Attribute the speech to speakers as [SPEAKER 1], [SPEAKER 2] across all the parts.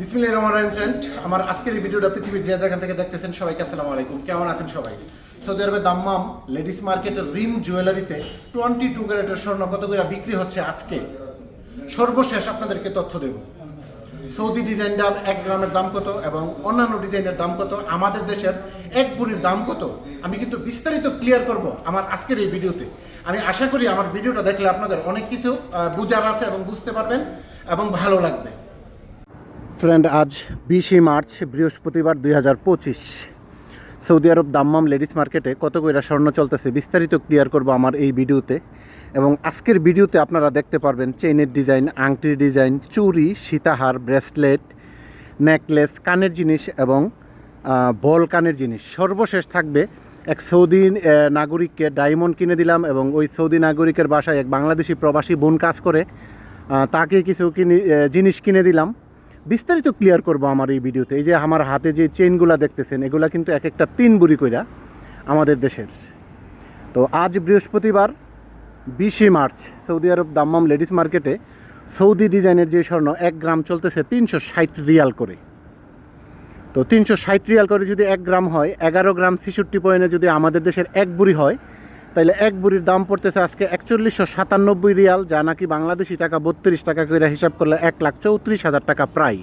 [SPEAKER 1] বিসমিল্লাহ রহমান রহিম ফ্রেন্ড আমার আজকের এই ভিডিওটা পৃথিবীর যে যেখান থেকে দেখতেছেন সবাইকে আসসালামু আলাইকুম। কেমন আছেন সবাই? সৌদি আরবের দাম্মাম লেডিস মার্কেটের রিম জুয়েলারিতে টোয়েন্টি টু ক্যারেটের স্বর্ণ কত করে বিক্রি হচ্ছে আজকে? সর্বশেষ আপনাদেরকে তথ্য দেব। সৌদি ডিজাইনটার এক গ্রামের দাম কত এবং অন্যান্য ডিজাইনের দাম কত? আমাদের দেশের এক বুড়ির দাম কত? আমি কিন্তু বিস্তারিত ক্লিয়ার করব আমার আজকের এই ভিডিওতে। আমি আশা করি আমার ভিডিওটা দেখলে আপনাদের অনেক কিছু বুঝার আছে এবং বুঝতে পারবেন এবং ভালো লাগবে। ফ্রেন্ড আজ বিশে মার্চ, বৃহস্পতিবার দুই হাজার পঁচিশ। সৌদি আরব দাম্মাম লেডিস মার্কেটে কত কইরা স্বর্ণ চলতেছে বিস্তারিত ক্লিয়ার করব আমার এই ভিডিওতে। এবং আজকের ভিডিওতে আপনারা দেখতে পারবেন চেইনের ডিজাইন, আংটির ডিজাইন চুরি সীতাহার, ব্রেসলেট, নেকলেস, কানের জিনিস এবং বল কানের জিনিস। সর্বশেষ থাকবে এক সৌদি নাগরিককে ডায়মন্ড কিনে দিলাম এবং ওই সৌদি নাগরিকের বাসায় এক বাংলাদেশি প্রবাসী বোন কাজ করে তাকে কিছু কিনে জিনিস কিনে দিলাম। বিস্তারিত ক্লিয়ার করব আমার এই ভিডিওতে। এই যে আমার হাতে যে চেইনগুলো দেখতেছেন, এগুলা কিন্তু এক একটা তিন বুড়ি কইরা আমাদের দেশের। তো আজ বৃহস্পতিবার, বিশে March, Saudi Arab Dammam ladies মার্কেটে সৌদি ডিজাইনের যে স্বর্ণ এক গ্রাম চলতেছে তিনশো ষাট রিয়াল করে। তো তিনশো ষাট রিয়াল করে যদি এক গ্রাম হয়, এগারো গ্রাম ছেষট্টি পয়েন্টে যদি আমাদের দেশের এক বুড়ি হয় তাহলে এক বুড়ির দাম পড়তেছে আজকে একচল্লিশশো সাতানব্বই রিয়াল, যা নাকি বাংলাদেশি টাকা বত্রিশ টাকা করে হিসাব করলে এক লাখ চৌত্রিশ হাজার টাকা প্রায়।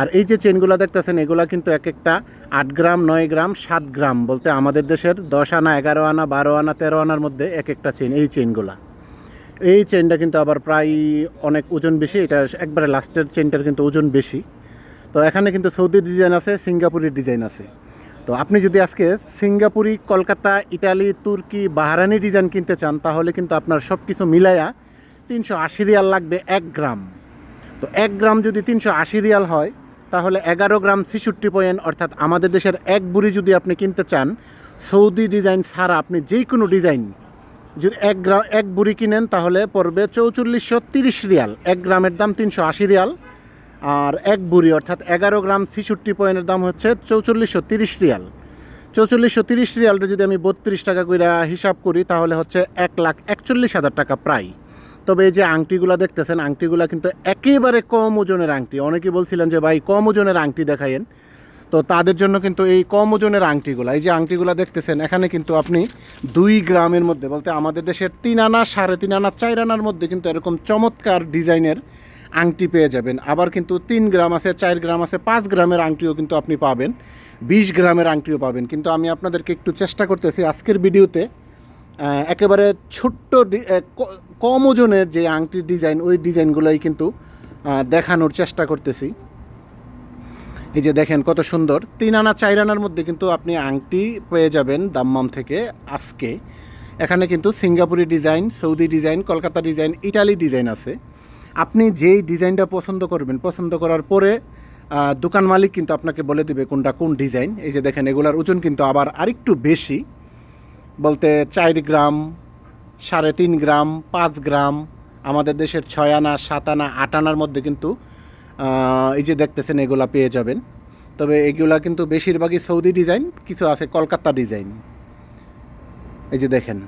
[SPEAKER 1] আর এই যে চেনগুলো দেখতেছেন, এগুলা কিন্তু এক একটা আট গ্রাম, নয় গ্রাম, সাত গ্রাম বলতে আমাদের দেশের দশ আনা, এগারো আনা, বারো আনা, তেরো আনার মধ্যে এক একটা চেন, এই চেনগুলা। এই চেনটা কিন্তু আবার প্রায় অনেক ওজন বেশি, এটা একবারে লাস্টের চেনটার কিন্তু ওজন বেশি। তো এখানে কিন্তু সৌদি ডিজাইন আছে, সিঙ্গাপুরের ডিজাইন আছে। তো আপনি যদি আজকে সিঙ্গাপুরি, কলকাতা, ইটালি, তুর্কি বাহারানি ডিজাইন কিনতে চান, তাহলে কিন্তু আপনার সব কিছু মিলাইয়া তিনশো আশি রিয়াল লাগবে এক গ্রাম। তো এক গ্রাম যদি তিনশো আশি রিয়াল হয়, তাহলে এগারো গ্রাম ছেষট্টি পয়েন্ট, অর্থাৎ আমাদের দেশের এক বুড়ি যদি আপনি কিনতে চান, সৌদি ডিজাইন ছাড়া আপনি যেই কোনো ডিজাইন যদি এক গ্রাম, এক বুড়ি কিনেন, তাহলে পড়বে চৌচল্লিশশো তিরিশ রিয়াল। এক গ্রামের দাম তিনশো আশি রিয়াল। আর এক বুড়ি, অর্থাৎ এগারো গ্রাম ছেষট্টি পয়েন্টের দাম হচ্ছে চৌচল্লিশশো তিরিশ রিয়াল। চৌচল্লিশশো তিরিশ রিয়ালটা যদি আমি বত্রিশ টাকা করে হিসাব করি, তাহলে হচ্ছে এক লাখ একচল্লিশ হাজার টাকা প্রায়। তবে এই যে আংটিগুলো দেখতেছেন, আংটিগুলো কিন্তু একেবারে কম ওজনের আংটি। অনেকে বলছিলেন যে, ভাই, কম ওজনের আংটি দেখাইন তো তাদের জন্য কিন্তু এই কম ওজনের আংটিগুলো, এই যে আংটিগুলো দেখতেছেন, এখানে কিন্তু আপনি দুই গ্রামের মধ্যে, বলতে আমাদের দেশের তিন আনা, সাড়ে তিন আনা, চার আনার মধ্যে কিন্তু এরকম চমৎকার ডিজাইনের আংটি পেয়ে যাবেন। আবার কিন্তু তিন গ্রাম আছে, চার গ্রাম আছে, পাঁচ গ্রামের আংটিও কিন্তু আপনি পাবেন। বিশ গ্রামের আংটিও পাবেন। কিন্তু আমি আপনাদেরকে একটু চেষ্টা করতেছি আজকের ভিডিওতে একেবারে ছোট্ট কম ওজনের যে আংটির ডিজাইন, ওই ডিজাইনগুলোই কিন্তু দেখানোর চেষ্টা করতেছি। এই যে দেখেন কত সুন্দর। তিন আনা, চার আনার মধ্যে কিন্তু আপনি আংটি পেয়ে যাবেন দাম্মাম থেকে আজকে। এখানে কিন্তু সিঙ্গাপুরি design, Saudi design, Kolkata design, Italy design আছে। আপনি যেই ডিজাইনটা পছন্দ করবেন, পছন্দ করার পরে দোকান মালিক কিন্তু আপনাকে বলে দিবে কোনটা কোন ডিজাইন। এই যে দেখেন, এগুলার ওজন কিন্তু আবার আরেকটু বেশি। বলতে চার গ্রাম, সাড়ে তিন গ্রাম, পাঁচ গ্রাম, আমাদের দেশের ছয় আনা, সাত আনা, আট আনার মধ্যে কিন্তু এই যে দেখতেছেন, এগুলা পেয়ে যাবেন। তবে এগুলা কিন্তু বেশিরভাগই সৌদি ডিজাইন, কিছু আছে কলকাতা ডিজাইন। এই যে দেখেন।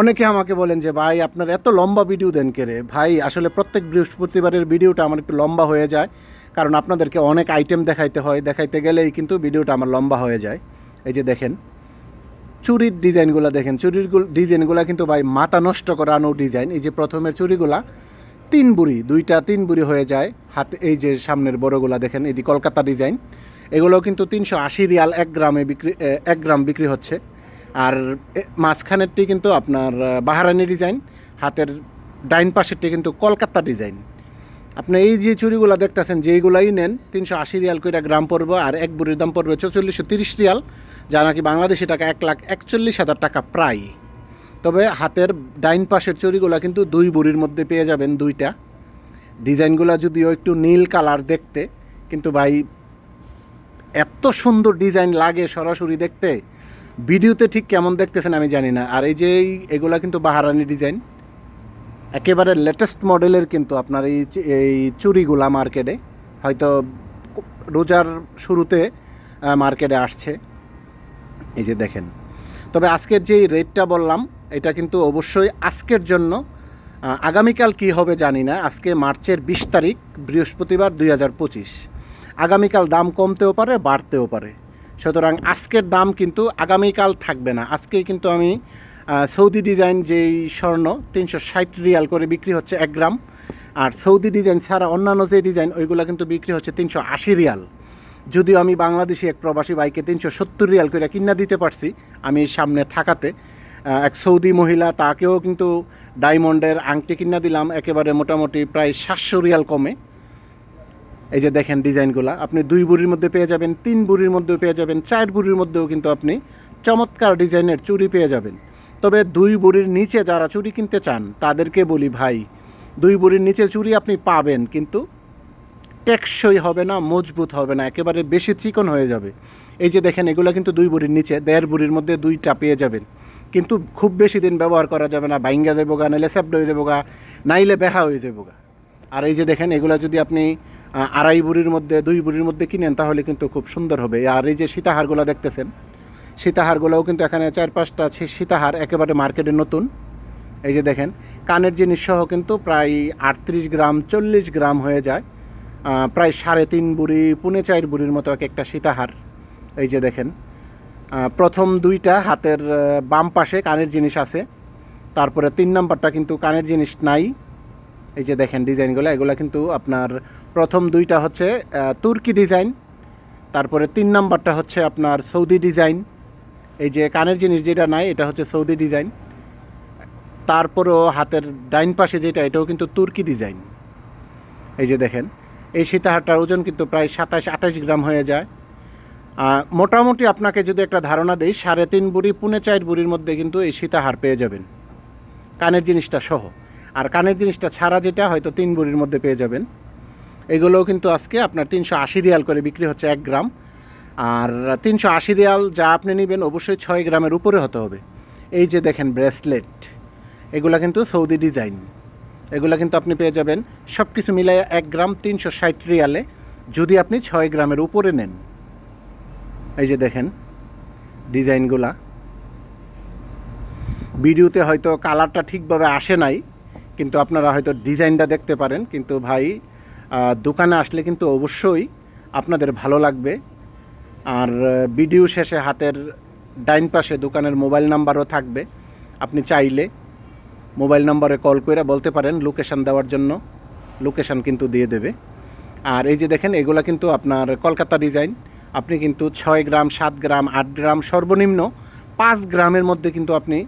[SPEAKER 1] অনেকে আমাকে বলেন যে, ভাই, আপনার এত লম্বা ভিডিও দেন কেরে ভাই, আসলে প্রত্যেক বৃহস্পতিবারের ভিডিওটা আমার একটু লম্বা হয়ে যায়। কারণ আপনাদেরকে অনেক আইটেম দেখাইতে হয়। দেখাইতে গেলেই কিন্তু ভিডিওটা আমার লম্বা হয়ে যায়। এই যে দেখেন, চুরির ডিজাইনগুলো দেখেন। চুরির ডিজাইনগুলো কিন্তু ভাই মাথা নষ্ট করানো ডিজাইন। এই যে প্রথমের চুরিগুলা, তিন বুড়ি, দুইটা তিন বুড়ি হয়ে যায়। হাতে, এই যে সামনের বড়গুলা দেখেন, এটি কলকাতা ডিজাইন। এগুলো কিন্তু তিনশো আশি রিয়াল এক গ্রামে বিক্রি এক গ্রাম বিক্রি হচ্ছে। আর মাঝখানেরটি কিন্তু আপনার বাহারানি ডিজাইন, হাতের ডাইন পাশেরটি কিন্তু কলকাতা ডিজাইন। আপনি এই যে চুরিগুলো দেখতেছেন, যেইগুলাই নেন, তিনশো আশি রিয়াল করে গ্রাম পড়বে আর এক বুড়ির দাম পড়বে চৌচল্লিশশো তিরিশ রিয়াল, যা নাকি বাংলাদেশি টাকা এক লাখ একচল্লিশ হাজার টাকা প্রায়। তবে হাতের ডাইন পাশের চুরিগুলো কিন্তু দুই বুড়ির মধ্যে পেয়ে যাবেন দুইটা। ডিজাইনগুলো যদিও একটু নীল কালার দেখতে, কিন্তু ভাই, এত সুন্দর ডিজাইন লাগে সরাসরি দেখতে ভিডিওতে ঠিক কেমন দেখতেছেন আমি জানি না। আর এই যে এগুলা কিন্তু বাহারানি ডিজাইন। একেবারে লেটেস্ট মডেলের কিন্তু আপনার এই এই চুরিগুলা মার্কেটে। হয়তো রোজার শুরুতে মার্কেটে আসছে। এই যে দেখেন। তবে আজকের যেই রেটটা বললাম, এটা কিন্তু অবশ্যই আজকের জন্য আগামীকাল কি হবে জানি না। আজকে মার্চের বিশ তারিখ, বৃহস্পতিবার দুই হাজার পঁচিশ। আগামীকাল দাম কমতেও পারে, বাড়তেও পারে। সুতরাং আজকের দাম কিন্তু আগামীকাল থাকবে না। আজকে কিন্তু আমি সৌদি ডিজাইন যেই স্বর্ণ, তিনশো ষাট রিয়াল করে বিক্রি হচ্ছে এক গ্রাম। আর সৌদি ডিজাইন ছাড়া অন্যান্য যে ডিজাইন, ওইগুলো কিন্তু বিক্রি হচ্ছে তিনশো আশি রিয়াল। যদিও আমি বাংলাদেশি এক প্রবাসী বাইকে তিনশো সত্তর রিয়াল করে কিনা দিতে পারছি, আমি সামনে থাকাতে এক সৌদি মহিলা, তাকেও কিন্তু ডায়মন্ডের আংটি কিনা দিলাম, একেবারে মোটামুটি প্রায় সাতশো রিয়াল কমে। এই যে দেখেন ডিজাইনগুলো, আপনি দুই বুড়ির মধ্যে পেয়ে যাবেন, তিন বুড়ির মধ্যেও পেয়ে যাবেন, চার বুড়ির মধ্যেও কিন্তু আপনি চমৎকার ডিজাইনের চুড়ি পেয়ে যাবেন। তবে দুই বুড়ির নিচে যারা চুড়ি কিনতে চান, তাদেরকে বলি ভাই, দুই বুড়ির নিচে চুড়ি আপনি পাবেন, কিন্তু টেকসই হবে না, মজবুত হবে না, একেবারে বেশি চিকন হয়ে যাবে। এই যে দেখেন, এগুলো কিন্তু দুই বুড়ির নিচে, দেড় বুড়ির মধ্যে দুইটা পেয়ে যাবেন। কিন্তু খুব বেশি দিন ব্যবহার করা যাবে না, বাইঙ্গা যাব গা নাইলে স্যাপড হয়ে যাব গা নাইলে বেহা হয়ে যাব গা আর এই যে দেখেন, এগুলো যদি আপনি আড়াই বুড়ির মধ্যে, দুই বুড়ির মধ্যে কিনেন, তাহলে কিন্তু খুব সুন্দর হবে। আর এই যে সীতাহারগুলো দেখতেছেন, সীতাহারগুলোও কিন্তু এখানে চার পাঁচটা সীতাহার একেবারে মার্কেটে নতুন। এই যে দেখেন, কানের জিনিস সহ কিন্তু প্রায় আটত্রিশ গ্রাম, চল্লিশ গ্রাম হয়ে যায়। প্রায় সাড়ে তিন বুড়ি, পুনে চার বুড়ির মতো এক একটা সীতাহার। এই যে দেখেন প্রথম দুইটা হাতের বাম পাশে কানের জিনিস আছে। তারপরে তিন নাম্বারটা কিন্তু কানের জিনিস নাই। এই যে দেখেন ডিজাইনগুলো, এগুলো কিন্তু আপনার প্রথম দুইটা হচ্ছে তুর্কি ডিজাইন, তারপরে তিন নাম্বারটা হচ্ছে আপনার সৌদি ডিজাইন। এই যে কানের জিনিস যেটা নাই, এটা হচ্ছে সৌদি ডিজাইন। তারপরেও হাতের ডাইন পাশে যেটা, এটাও কিন্তু তুর্কি ডিজাইন। এই যে দেখেন, এই সীতাহারটার ওজন কিন্তু প্রায় সাতাশ, আঠাশ গ্রাম হয়ে যায়। মোটামুটি আপনাকে যদি একটা ধারণা দেই, সাড়ে তিন বুড়ি, পুনে চার বুড়ির মধ্যে কিন্তু এই সীতাহার পেয়ে যাবেন। কানের জিনিসটা সহ। আর কানের জিনিসটা ছাড়া যেটা, হয়তো তিন বুড়ির মধ্যে পেয়ে যাবেন। এগুলোও কিন্তু আজকে আপনার তিনশো আশি রিয়াল করে বিক্রি হচ্ছে এক গ্রাম। আর তিনশো আশি রিয়াল যা আপনি নেবেন অবশ্যই ছয় গ্রামের উপরে হতে হবে। এই যে দেখেন ব্রেসলেট, এগুলা কিন্তু সৌদি ডিজাইন। এগুলা কিন্তু আপনি পেয়ে যাবেন। সব কিছু মিলাই এক গ্রাম তিনশো ষাট রিয়ালে যদি আপনি ছয় গ্রামের উপরে নেন। এই যে দেখেন ডিজাইনগুলা। ভিডিওতে হয়তো কালারটা ঠিকভাবে আসে নাই। কিন্তু আপনারা হয়তো ডিজাইনটা দেখতে পারেন, কিন্তু ভাই দোকানে আসলে কিন্তু অবশ্যই আপনাদের ভালো লাগবে। আর ভিডিও শেষে হাতের ডাইন পাশে দোকানের মোবাইল নাম্বারও থাকবে। আপনি চাইলে মোবাইল নাম্বারে কল করে বলতে পারেন লোকেশান দেওয়ার জন্য। লোকেশান কিন্তু দিয়ে দেবে। আর এই যে দেখেন, এগুলা কিন্তু আপনার কলকাতা ডিজাইন। আপনি কিন্তু ছয় গ্রাম, সাত গ্রাম, আট গ্রাম সর্বনিম্ন পাঁচ গ্রামের মধ্যে কিন্তু আপনি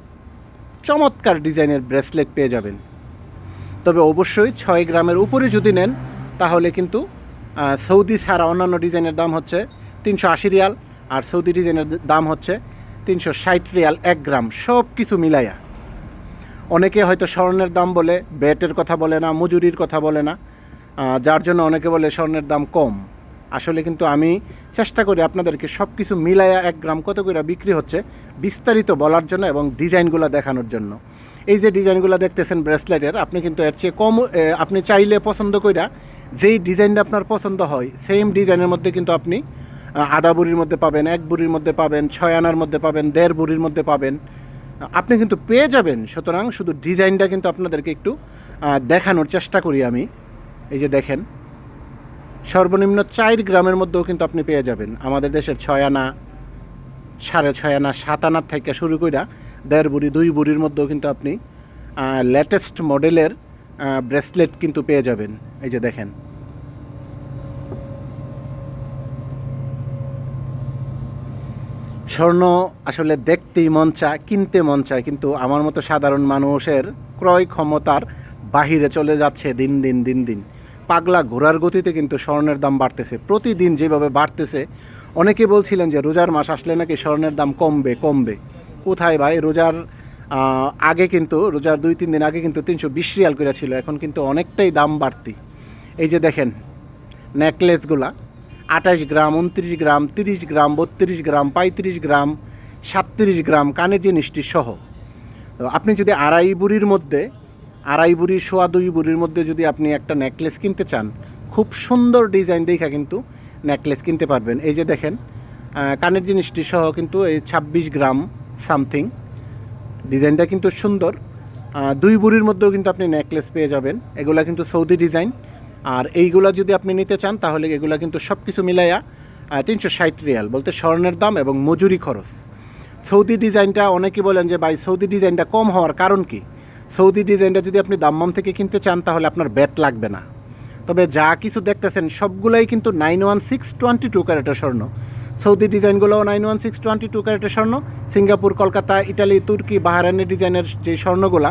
[SPEAKER 1] চমৎকার ডিজাইনের ব্রেসলেট পেয়ে যাবেন। তবে অবশ্যই ছয় গ্রামের উপরে যদি নেন, তাহলে কিন্তু সৌদি ছাড়া অন্যান্য ডিজাইনের দাম হচ্ছে তিনশো আশি রিয়াল, আর সৌদি ডিজাইনের দাম হচ্ছে তিনশো ষাট রিয়াল এক গ্রাম, সব কিছু মিলাইয়া। অনেকে হয়তো স্বর্ণের দাম বলে, ব্যাটের কথা বলে না, মজুরির কথা বলে না যার জন্য অনেকে বলে স্বর্ণের দাম কম। আসলে কিন্তু আমি চেষ্টা করি আপনাদেরকে সব কিছু মিলাইয়া এক গ্রাম কত করে বিক্রি হচ্ছে, বিস্তারিত বলার জন্য এবং ডিজাইনগুলো দেখানোর জন্য। এই যে ডিজাইনগুলো দেখতেছেন ব্রেসলেটের, আপনি কিন্তু এর চেয়ে কম আপনি চাইলে পছন্দ কইরা যেই ডিজাইনটা আপনার পছন্দ হয় সেম ডিজাইনের মধ্যে কিন্তু আপনি আধা বুড়ির মধ্যে পাবেন, এক বুড়ির মধ্যে পাবেন, ছয় আনার মধ্যে পাবেন, দেড় বুড়ির মধ্যে পাবেন। আপনি কিন্তু পেয়ে যাবেন, সুতরাং শুধু ডিজাইনটা কিন্তু আপনাদেরকে একটু দেখানোর চেষ্টা করি আমি। এই যে দেখেন, সর্বনিম্ন চার গ্রামের মধ্যেও কিন্তু আপনি পেয়ে যাবেন। আমাদের দেশের ছয় আনা সাড়ে ছয় আনা, সাত আনার থেকে শুরু কইরা দেড় বুড়ি, দুই বুড়ির মধ্যেও কিন্তু আপনি লেটেস্ট মডেলের ব্রেসলেট কিন্তু পেয়ে যাবেন। এই যে দেখেন। স্বর্ণ আসলে দেখতেই মন চায়, কিনতে মন চায়, কিন্তু আমার মতো সাধারণ মানুষের ক্রয় ক্ষমতার বাহিরে চলে যাচ্ছে দিন দিন দিন দিন। পাগলা ঘোরার গতিতে কিন্তু স্বর্ণের দাম বাড়তেছে। প্রতিদিন যেভাবে বাড়তেছে, অনেকে বলছিলেন যে রোজার মাস আসলে নাকি স্বর্ণের দাম কমবে কমবে। কোথায় ভাই? রোজার আগে কিন্তু, রোজার দুই, তিন দিন আগে কিন্তু তিনশো বিশ রিয়াল করে ছিল, এখন কিন্তু অনেকটাই দাম বাড়তি। এই যে দেখেন, নেকলেসগুলা, আঠাশ গ্রাম, উনত্রিশ গ্রাম, তিরিশ গ্রাম, বত্রিশ গ্রাম, পঁয়ত্রিশ গ্রাম, সাতত্রিশ গ্রাম, কানের জিনিসটি সহ। তো আপনি যদি আড়াই বুড়ির মধ্যে আড়াই বুড়ি সোয়া দুই বুড়ির মধ্যে যদি আপনি একটা নেকলেস কিনতে চান, খুব সুন্দর ডিজাইন দেখা কিন্তু নেকলেস কিনতে পারবেন। এই যে দেখেন কানের জিনিসটি সহ কিন্তু এই ছাব্বিশ গ্রাম সামথিং ডিজাইনটা কিন্তু সুন্দর। দুই বুড়ির মধ্যেও কিন্তু আপনি নেকলেস পেয়ে যাবেন। এগুলা কিন্তু সৌদি ডিজাইন আর এইগুলা যদি আপনি নিতে চান, তাহলে এগুলা কিন্তু সব কিছু মিলাইয়া তিনশো ষাট রিয়াল। বলতে স্বর্ণের দাম এবং মজুরি খরচ। সৌদি ডিজাইনটা অনেকে বলেন যে, ভাই, সৌদি ডিজাইনটা কম হওয়ার কারণ কি? সৌদি ডিজাইনটা যদি আপনি দাম্মাম থেকে কিনতে চান, তাহলে আপনার ব্যাট লাগবে না। তবে যা কিছু দেখতেছেন, সবগুলাই কিন্তু nine one six twenty two ক্যারেটের স্বর্ণ। Saudi ডিজাইনগুলোও nine one six twenty two ক্যারেটের স্বর্ণ। সিঙ্গাপুর, কলকাতা, ইটালি, তুর্কি বাহারানি ডিজাইনের যে স্বর্ণগুলা,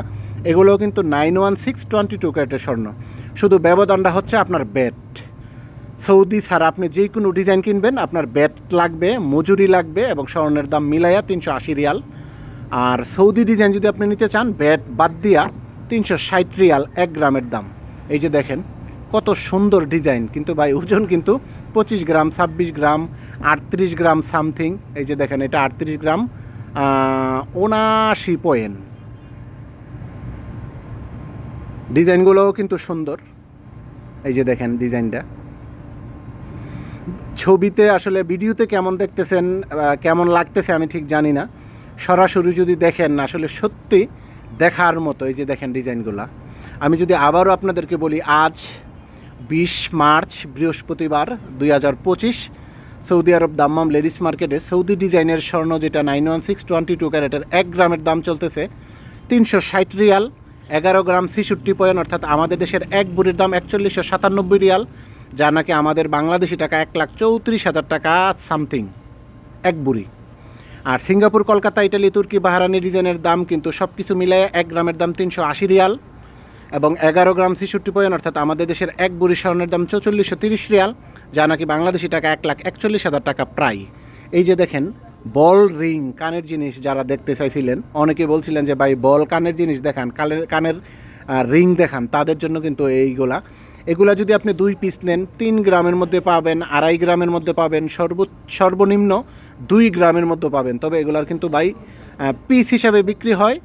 [SPEAKER 1] এগুলোও কিন্তু nine one six twenty two ক্যারেটের স্বর্ণ। শুধু ব্যবধানটা হচ্ছে আপনার ব্যাট। সৌদি ছাড়া আপনি যে কোনো ডিজাইন কিনবেন, আপনার ব্যাট লাগবে, মজুরি লাগবে এবং স্বর্ণের দাম মিলাইয়া তিনশো আশি রিয়াল। আর সৌদি ডিজাইন যদি আপনি নিতে চান ব্যাট বাদ দিয়া তিনশো ষাট রিয়াল এক গ্রামের দাম। এই যে দেখেন, কত সুন্দর ডিজাইন কিন্তু ভাই, ওজন কিন্তু পঁচিশ গ্রাম, ছাব্বিশ গ্রাম, আটত্রিশ গ্রাম সামথিং এই যে দেখেন, এটা আটত্রিশ গ্রাম উনাশি পয়েন্ট ডিজাইনগুলোও কিন্তু সুন্দর। এই যে দেখেন ডিজাইনটা ছবিতে আসলে ভিডিওতে কেমন দেখতেছেন কেমন লাগতেছে আমি ঠিক জানি না। সরাসরি যদি দেখেন, আসলে সত্যি দেখার মতো এই যে দেখেন ডিজাইনগুলা। আমি যদি আবারও আপনাদেরকে বলি, আজ বিশ মার্চ, বৃহস্পতিবার দুই হাজার পঁচিশ, সৌদি আরব দাম্মাম লেডিস মার্কেটে সৌদি ডিজাইনের স্বর্ণ যেটা nine one six twenty two ক্যারেটের এক গ্রামের দাম চলতেছে তিনশো ষাট রিয়াল, এগারো গ্রাম ছিষট্টি পয়েন্ট, অর্থাৎ আমাদের দেশের এক বুড়ির দাম একচল্লিশশো সাতানব্বই রিয়াল। যা নাকি আমাদের বাংলাদেশি টাকা এক লাখ চৌত্রিশ হাজার টাকা, সামথিং, এক বুড়ি। আর সিঙ্গাপুর, কলকাতা, ইটালি, তুর্কি বাহারানি ডিজাইনের দাম কিন্তু সব কিছু মিলিয়ে এক গ্রামের দাম তিনশো আশি রিয়াল এবং এগারো গ্রাম ছিষট্টি পয়েন্ট অর্থাৎ আমাদের দেশের এক বুড়ি স্বর্ণের দাম চৌচল্লিশশো তিরিশ রিয়াল, যা নাকি বাংলাদেশি টাকা এক লাখ একচল্লিশ হাজার টাকা প্রায়। এই যে দেখেন, বল রিং, কানের জিনিস যারা দেখতে চাইছিলেন অনেকে বলছিলেন যে ভাই, বল কানের জিনিস দেখান, কানের কানের রিং দেখান, তাদের জন্য কিন্তু এইগুলা। এগুলা যদি আপনি দুই পিস নেন, তিন গ্রামের মধ্যে পাবেন, আড়াই গ্রামের মধ্যে পাবেন সর্ব সর্বনিম্ন দুই গ্রামের মধ্যে পাবেন। তবে এগুলার কিন্তু বাই পিস হিসাবে বিক্রি হয়।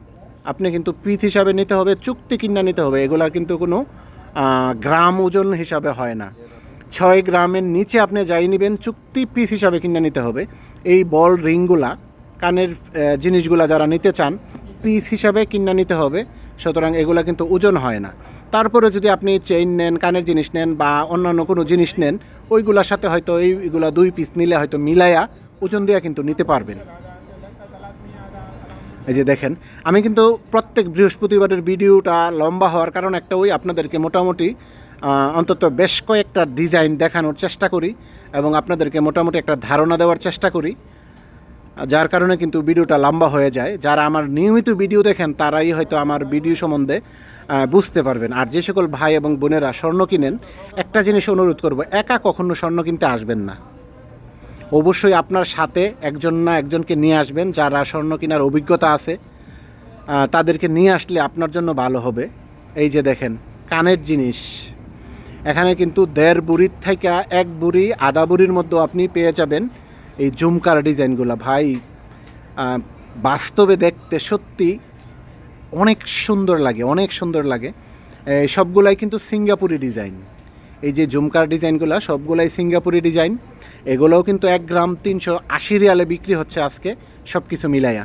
[SPEAKER 1] আপনি কিন্তু পিস হিসাবে নিতে হবে, চুক্তি কিনা নিতে হবে। এগুলার কিন্তু কোনো গ্রাম ওজন হিসাবে হয় না। ছয় গ্রামের নিচে আপনি যাই নেবেন, চুক্তি পিস হিসাবে কিনে নিতে হবে। এই বল রিংগুলা, কানের জিনিসগুলা যারা নিতে চান পিস হিসাবে কিনে নিতে হবে। সুতরাং এগুলো কিন্তু ওজন হয় না। তারপরে যদি আপনি চেইন নেন, কানের জিনিস নেন বা অন্যান্য কোনো জিনিস নেন, ওইগুলোর সাথে হয়তো এইগুলা দুই পিস নিলে হয়তো মিলায়া ওজন দিয়ে কিন্তু নিতে পারবেন। এই যে দেখেন, আমি কিন্তু প্রত্যেক বৃহস্পতিবারের ভিডিওটা লম্বা হওয়ার কারণ একটা ওই আপনাদেরকে মোটামুটি অন্তত বেশ কয়েকটা ডিজাইন দেখানোর চেষ্টা করি এবং আপনাদেরকে মোটামুটি একটা ধারণা দেওয়ার চেষ্টা করি। যার কারণে কিন্তু ভিডিওটা লম্বা হয়ে যায়। যারা আমার নিয়মিত ভিডিও দেখেন, তারাই হয়তো আমার ভিডিও সম্বন্ধে বুঝতে পারবেন। আর যে সকল ভাই এবং বোনেরা স্বর্ণ কিনেন, একটা জিনিস অনুরোধ করব, একা কখনো স্বর্ণ কিনতে আসবেন না। অবশ্যই আপনার সাথে একজন না একজনকে নিয়ে আসবেন, যারা স্বর্ণ কেনার অভিজ্ঞতা আছে তাদেরকে নিয়ে আসলে আপনার জন্য ভালো হবে। এই যে দেখেন, কানের জিনিস। এখানে কিন্তু দেড় বুড়ির থেকে এক বুড়ি আধা বুড়ির মধ্যেও আপনি পেয়ে যাবেন। এই জুমকার ডিজাইনগুলো ভাই বাস্তবে দেখতে সত্যি অনেক সুন্দর লাগে, অনেক সুন্দর লাগে। সবগুলাই কিন্তু সিঙ্গাপুরি ডিজাইন। এই যে জুমকার ডিজাইনগুলো, সবগুলাই সিঙ্গাপুরি ডিজাইন। এগুলোও কিন্তু এক গ্রাম তিনশো আশি রিয়ালে বিক্রি হচ্ছে আজকে সব কিছু মিলাইয়া।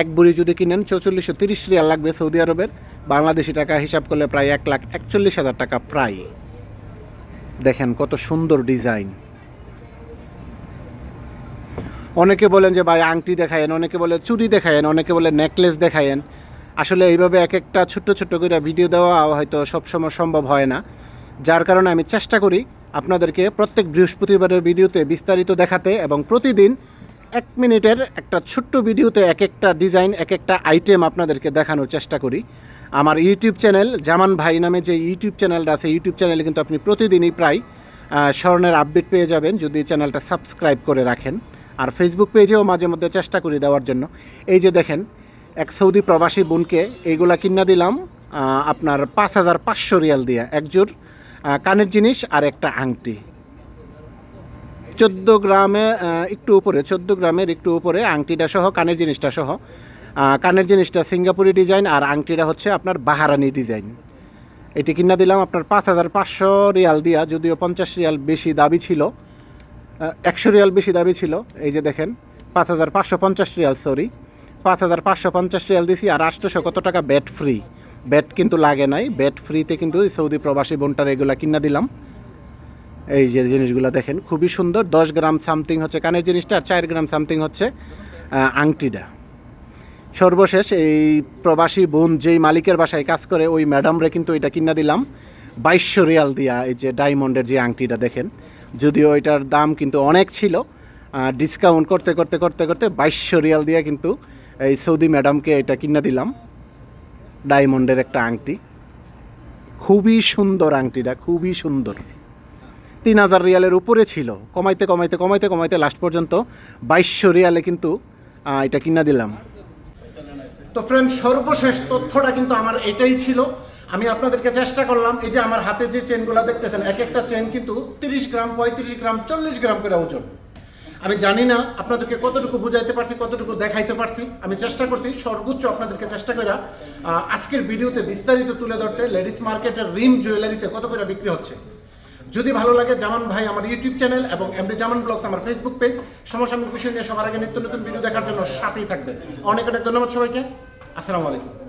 [SPEAKER 1] এক বুড়ি যদি কিনেন চৌচল্লিশশো তিরিশ রিয়াল লাগবে সৌদি আরবের। বাংলাদেশি টাকা হিসাব করলে প্রায় এক লাখ একচল্লিশ হাজার টাকা প্রায়। দেখেন কত সুন্দর ডিজাইন। অনেকে বলেন যে ভাই আংটি দেখায়েন, অনেকে বলে চুড়ি দেখায়েন, অনেকে বলে নেকলেস দেখায়েন। আসলে এইভাবে এক একটা ছোট্ট ছোট্ট করে ভিডিও দেওয়া হয়তো সবসময় সম্ভব হয় না। যার কারণে আমি চেষ্টা করি আপনাদেরকে প্রত্যেক বৃহস্পতিবারের ভিডিওতে বিস্তারিত দেখাতে এবং প্রতিদিন এক মিনিটের একটা ছোট্ট ভিডিওতে এক একটা ডিজাইন এক একটা আইটেম আপনাদেরকে দেখানোর চেষ্টা করি। আমার ইউটিউব চ্যানেল জামান ভাই নামে যে ইউটিউব চ্যানেলটা আছে ইউটিউব চ্যানেলে কিন্তু আপনি প্রতিদিনই প্রায় স্বর্ণের আপডেট পেয়ে যাবেন। যদি চ্যানেলটা সাবস্ক্রাইব করে রাখেন। আর ফেসবুক পেজেও মাঝে মধ্যে চেষ্টা করি দেওয়ার জন্য। এই যে দেখেন, এক সৌদি প্রবাসী বোনকে এইগুলা কিনা দিলাম আপনার পাঁচ হাজার পাঁচশো রিয়াল দিয়ে। একজোর কানের জিনিস আর একটা আংটি। চোদ্দ গ্রামে একটু উপরে, চোদ্দ গ্রামের একটু উপরে আংটিটা সহ, কানের জিনিসটা সহ কানের জিনিসটা সিঙ্গাপুরি ডিজাইন আর আংটিটা হচ্ছে আপনার বাহারানি ডিজাইন। এটি কিনা দিলাম আপনার পাঁচ হাজার পাঁচশো রিয়াল দিয়া, যদিও পঞ্চাশ রিয়াল বেশি দাবি ছিল। একশো রিয়াল বেশি দাবি ছিল, এই যে দেখেন, পাঁচ হাজার পাঁচশো পঞ্চাশ রিয়াল সরি পাঁচ হাজার পাঁচশো পঞ্চাশ রিয়াল দিছি আর আটশোশো কত টাকা ব্যাট ফ্রি ব্যাট কিন্তু লাগে নাই ব্যাট ফ্রিতে কিন্তু সৌদি প্রবাসী বোনটার এগুলা কিনা দিলাম। এই যে জিনিসগুলো দেখেন, খুবই সুন্দর, দশ গ্রাম সামথিং হচ্ছে কানের জিনিসটা আর চার গ্রাম সামথিং হচ্ছে আংটিটা। সর্বশেষ এই প্রবাসী বোন যেই মালিকের বাসায় কাজ করে, ওই ম্যাডামরে কিন্তু এটা কিনা দিলাম, বাইশশো রিয়াল দিয়া এই যে ডায়মন্ডের যে আংটিটা দেখেন। যদিও এটার দাম কিন্তু অনেক ছিল ডিসকাউন্ট করতে করতে করতে করতে বাইশশো রিয়াল দিয়ে কিন্তু এই সৌদি ম্যাডামকে এটা কিনে দিলাম। ডায়মন্ডের একটা আংটি। খুবই সুন্দর আংটিটা, খুবই সুন্দর। তিন হাজার রিয়ালের উপরে ছিল। কমাইতে কমাইতে কমাইতে কমাইতে লাস্ট পর্যন্ত বাইশশো রিয়ালে কিন্তু এটা কিনা দিলাম। তো ফ্রেন্ড সর্বশেষ তথ্যটা কিন্তু আমার এটাই ছিল। আমি আপনাদেরকে চেষ্টা করলাম, এই যে আমার হাতে যে চেনগুলো দেখতেছেন এক একটা চেন কিন্তু তিরিশ গ্রাম, পঁয়ত্রিশ গ্রাম, চল্লিশ গ্রাম করে ওজন। আমি জানি না আপনাদেরকে কতটুকু বুঝাইতে পারছি, কতটুকু দেখাইতে পারছি। আমি চেষ্টা করছি, সর্বোচ্চ আপনাদেরকে চেষ্টা করে আজকের ভিডিওতে বিস্তারিত তুলে ধরতে লেডিস মার্কেটের রিম জুয়েলারিতে কত করে বিক্রি হচ্ছে। যদি ভালো লাগে, জামান ভাই আমার ইউটিউব চ্যানেল এবং এমডি জামান ব্লগ আমার ফেসবুক পেজ সমসাময়িক বিষয় নিয়ে সবার আগে নিত্য নতুন ভিডিও দেখার জন্য সাথেই থাকবে অনেক অনেক ধন্যবাদ সবাইকে। আসসালামু আলাইকুম।